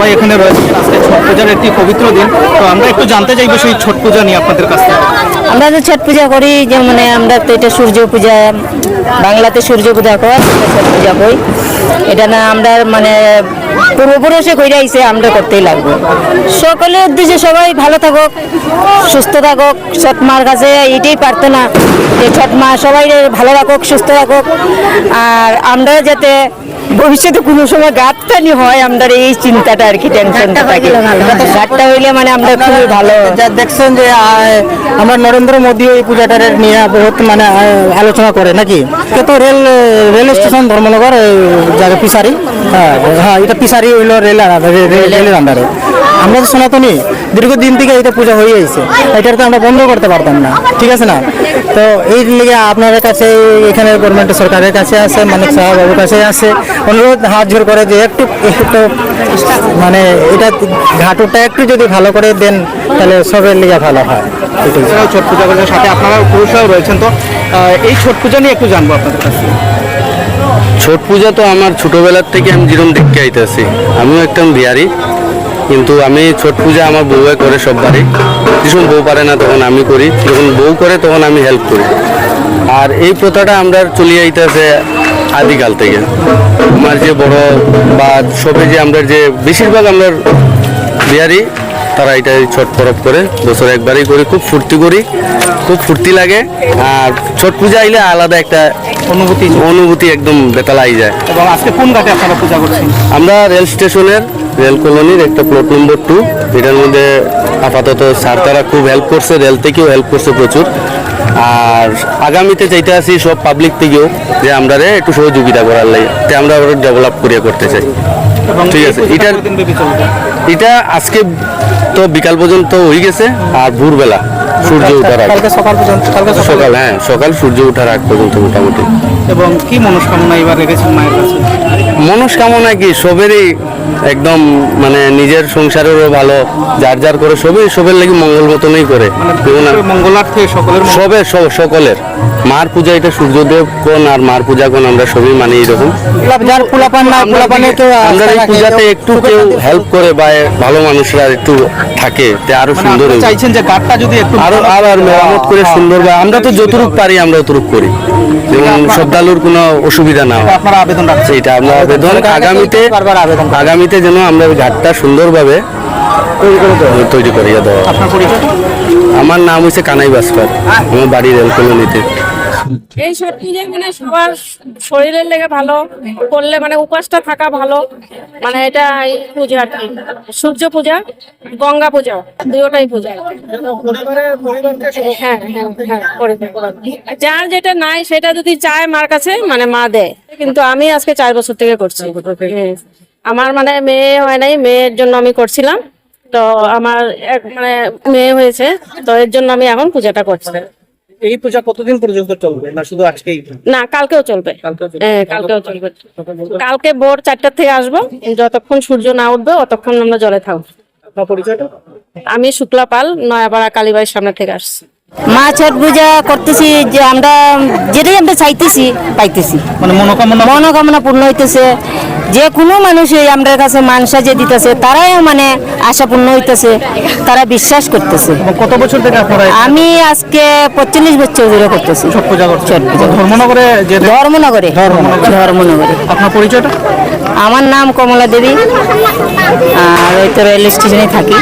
সবাই এখানে রয়েছে। আজকে ছট পূজার একটি পবিত্র দিন। তো আমরা একটু জানতে চাইব সেই ছট পূজা নিয়ে আপনাদের কাছ থেকে। আমরা তো ছট পূজা করি, যে মানে আমরা তো এটা সূর্য পূজা, বাংলাতে সূর্য পূজা কর ছট পূজা করি। এটা না আমরা মানে পূর্বপুরুষে কইরা আইছে, আমরা করতেই লাগবে। সকলের উদ্দেশ্যে সবাই ভালো থাকুক, সুস্থ থাকুক। ছট মার কাছে এইটাই প্রার্থনা, যে ছট মা সবাই ভালো রাখুক, সুস্থ রাখুক। আর আমরা যাতে ভবিষ্যতে কোনো সময় গাঁটটানি হয় আমরা এই চিন্তাটা আর কি টেনশনটা থাকে। গাঁটটা হইলে মানে আমরা খুবই ভালো। যা দেখছেন যে আমরা নরেন্দ্র মোদী এই পূজাটার নিয়ে বহুত মানে আলোচনা করে নাকি? কে তো রেল রেল স্টেশন ধর্মনগর জায়গা পিসারি। হ্যাঁ হ্যাঁ এটা পিসারি হইল রেল রেলের আন্ডারে। আমরা তো সনাতনী দীর্ঘদিন থেকে এটা পূজা হয়ে আছে এটার তো আমরা বন্ধ করতে পারতাম না। ঠিক আছে না? তো এই লিগে আপনাদের কাছে এখানে গভর্নমেন্ট সরকারের কাছে আছে মানিক সাহা বাবুর কাছে আছে। অনুরোধ হাত জোর করে যে একটু একটু মানে এটা ঘাটুটা একটু যদি ভালো করে দেন তাহলে সবের লিগে ভালো হয়। ছট পূজা সাথে আপনারা পুরুষরাও রয়েছেন তো আহ, এই ছট পূজা নিয়ে একটু জানব আপনাদের কাছে। ছট পূজা তো আমার ছোটবেলার থেকে আমি যেরকম দেখতে আইতেছি আমিও একদম বিহারি কিন্তু আমি ছট পূজা আমার বউয়ে করে সব বাড়ি যখন বউ পারে না তখন আমি করি যখন বউ করে তখন আমি হেল্প করি। আর এই প্রথাটা আমরা চলে আইতেছে আদিকাল থেকে। আমার যে বড় বা সবে যে আমরা যে বেশিরভাগ আমরা বিহারি তারা এটা ছট পরব করে বছর একবারই করি খুব ফুর্তি করি খুব ফুর্তি লাগে। আর ছট পূজা আইলে আলাদা একটা অনুভূতি অনুভূতি একদম বেতালাই যায়। এবং আজকে কোন ঘাটে আপনারা পূজা করছেন? আমরা রেল স্টেশনের রেল কলোনির একটা প্লট নম্বর টু এটার মধ্যে আপাতত স্যার তারা খুব হেল্প করছে রেল থেকেও হেল্প করছে প্রচুর। আর আগামীতে চাইতে আছি সব পাবলিক থেকেও যে আমরা একটু সহযোগিতা করার লাগে আমরা আরও ডেভেলপ করিয়া করতে চাই। ঠিক আছে, এটা এটার- এটা আজকে তো বিকাল পর্যন্ত হয়ে গেছে আর ভোরবেলা। সূর্য ওঠার আগে কালকে সকাল পর্যন্ত কালকে সকাল। হ্যাঁ সকাল সূর্য ওঠার আগ পর্যন্ত মোটামুটি। এবং কি মনস্কামনা এবার রেখেছেন মায়ের কাছে? মনস্কামনা কি? সবেরই একদম মানে নিজের সংসারেরও ভালো যার যার করে সবই সবের লাগি মঙ্গল মতনই করে। মঙ্গলার্থে সকলের সব- সকলের। মার পূজা এটা সূর্যদেব কোন আর মার পূজা কোন আমরা সবই মানি এরকম। আমরা এই পূজাতে একটু কেউ হেল্প করে বা ভালো মানুষরা একটু থাকে তে আরও মানে সুন্দর চাইছেন যে ঘাটটা যদি একটু আরও আর আর মেরামত করে সুন্দরভাবে আমরা তো যতটুক পারি আমরা অতটুক করি। যেমন শ্রদ্ধালুর কোনো অসুবিধা না হয়। আপনারা আবেদন রাখছেন। এটা আমরা আবেদন আগামীতে আগামীতে যেন আমরা ওই ঘাটটা সুন্দরভাবে তৈরি করিয়া দেওয়া আমার নাম হচ্ছে কানাই বাস্কর আমার বাড়ি রেল কলোনিতে এই ছট পূজা মানে সবার শরীরের লেগে ভালো, করলে মানে উপাসটা থাকা ভালো। মানে এটা পূজা আর কি। সূর্য পূজা, গঙ্গা পূজা দুটোটাই পূজা হ্যাঁ হ্যাঁ হ্যাঁ যার যেটা নাই সেটা যদি চায় মার কাছে মানে মা দেয়। কিন্তু আমি আজকে চার বছর থেকে করছি। হ্যাঁ। আমার মানে মেয়ে হয় নাই, মেয়ের জন্য আমি করছিলাম। তো আমার এক মানে মেয়ে হয়েছে, তো এর জন্য আমি এখন পূজাটা করছি। এই পূজা কতদিন পর্যন্ত চলবে? না শুধু আজকেই? না কালকেও চলবে। কালকেও চলবে। হ্যাঁ কালকে ভোর চারটার থেকে আসব। যতক্ষণ সূর্য না উঠবে অতক্ষণ আমরা জলে থাকব। আমি শুক্লা পাল নয়াপাড়া কালীবাড়ির সামনে থেকে আসছি। মা ছট পূজা করতেছি যে আমরা যেটাই আমরা চাইতেছি পাইতেছি। মানে মনোকামনা? মনোকামনা পূর্ণ হইতেছে। যে কোনো মানুষই আমাদের কাছে মানসা যে দিতেছে তারাই মানে আশাপূর্ণ হইতেছে তারা বিশ্বাস করতেছে। কত বছর থেকে আপনারা আমি আজকে পঁয়তাল্লিশ বছর ধরে করতেছি। ছট পূজা করছেন ছট পূজা। ধর্মনগরে। ধর্মনগরে। ধর্মনগরে। আপনার পরিচয়টা? আমার নাম কমলা দেবী। আর ওই তো রেল স্টেশনে থাকি।